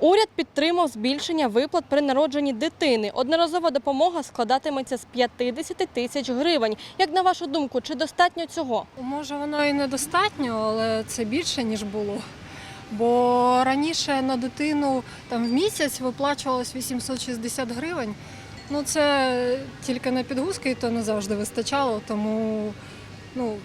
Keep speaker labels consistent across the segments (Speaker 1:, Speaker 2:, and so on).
Speaker 1: Уряд підтримав збільшення виплат при народженні дитини. Одноразова допомога складатиметься з 50 тисяч гривень. Як на вашу думку, чи достатньо цього?
Speaker 2: Може, воно і недостатньо, але це більше, ніж було. Бо раніше на дитину там в місяць виплачувалось 860 гривень. Ну, це тільки на підгузки, і то не завжди вистачало. Тому ну,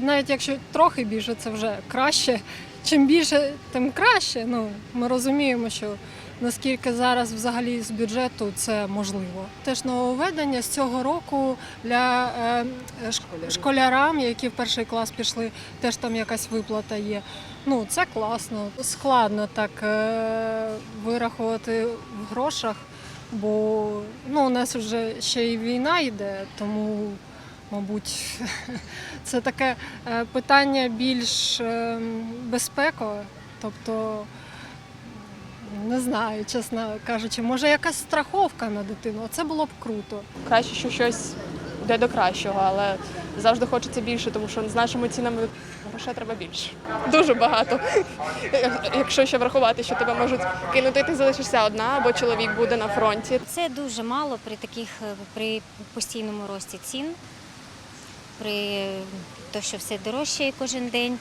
Speaker 2: навіть якщо трохи більше, це вже краще. Чим більше, тим краще. Ну, ми розуміємо, що наскільки зараз взагалі з бюджету це можливо. Теж нововведення з цього року для е, шк- школярам, які в перший клас пішли, теж там якась виплата є. Ну, це класно. Складно так е, вирахувати в грошах, бо ну, у нас вже ще й війна йде, тому, мабуть, це таке е, питання більш е, безпекове. Тобто, не знаю, чесно кажучи, може якась страховка на дитину, це було б круто.
Speaker 3: краще, що щось йде до кращого, але завжди хочеться більше, тому що з нашими цінами грошей треба більше. Дуже багато. Якщо ще врахувати, що тебе можуть кинути, ти залишишся одна, або чоловік буде на фронті.
Speaker 4: Це дуже мало при таких е, при постійному рості цін, при те, що все дорожчає кожен день,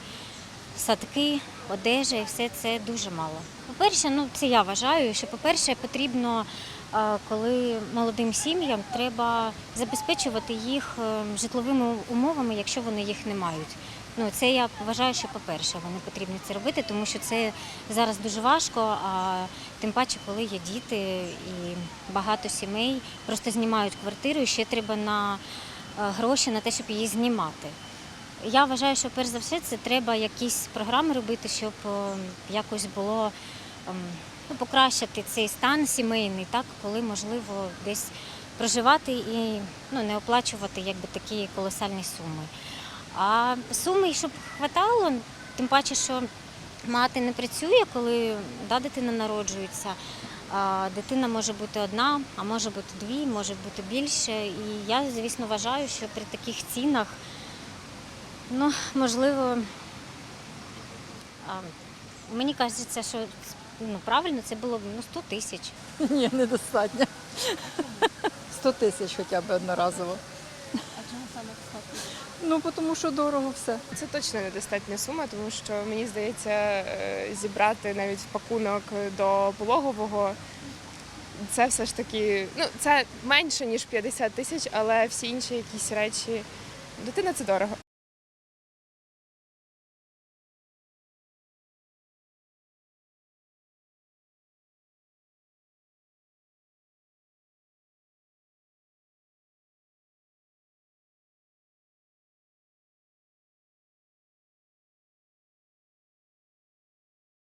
Speaker 4: садки, одежа і все це дуже мало. По-перше, ну це я вважаю, що по-перше, потрібно, е, коли молодим сім'ям треба забезпечувати їх е, житловими умовами, якщо вони їх не мають. Ну, це я вважаю, що по-перше, вони потрібні це робити, тому що це зараз дуже важко, а тим паче, коли є діти і багато сімей просто знімають квартиру, і ще треба на гроші на те, щоб її знімати. Я вважаю, що перш за все це треба якісь програми робити, щоб е, якось було ем, ну, покращити цей стан сімейний, так, коли можливо десь проживати і ну, не оплачувати якби, такі колосальні суми. А суми, щоб хватало, тим паче, що мати не працює, коли да, дитина народжується. Дитина може бути одна, а може бути дві, може бути більше. І я, звісно, вважаю, що при таких цінах, ну, можливо, мені кажеться, що ну, правильно це було б ну, 100 тисяч.
Speaker 5: Ні, недостатньо. 100 тисяч хоча б одноразово. А чому саме 100 тисяч? Ну, тому що дорого все.
Speaker 6: Це точно недостатня сума, тому що мені здається, е, зібрати навіть пакунок до пологового. Це все ж таки, ну це менше ніж 50 тисяч, але всі інші якісь речі. Дитина це дорого.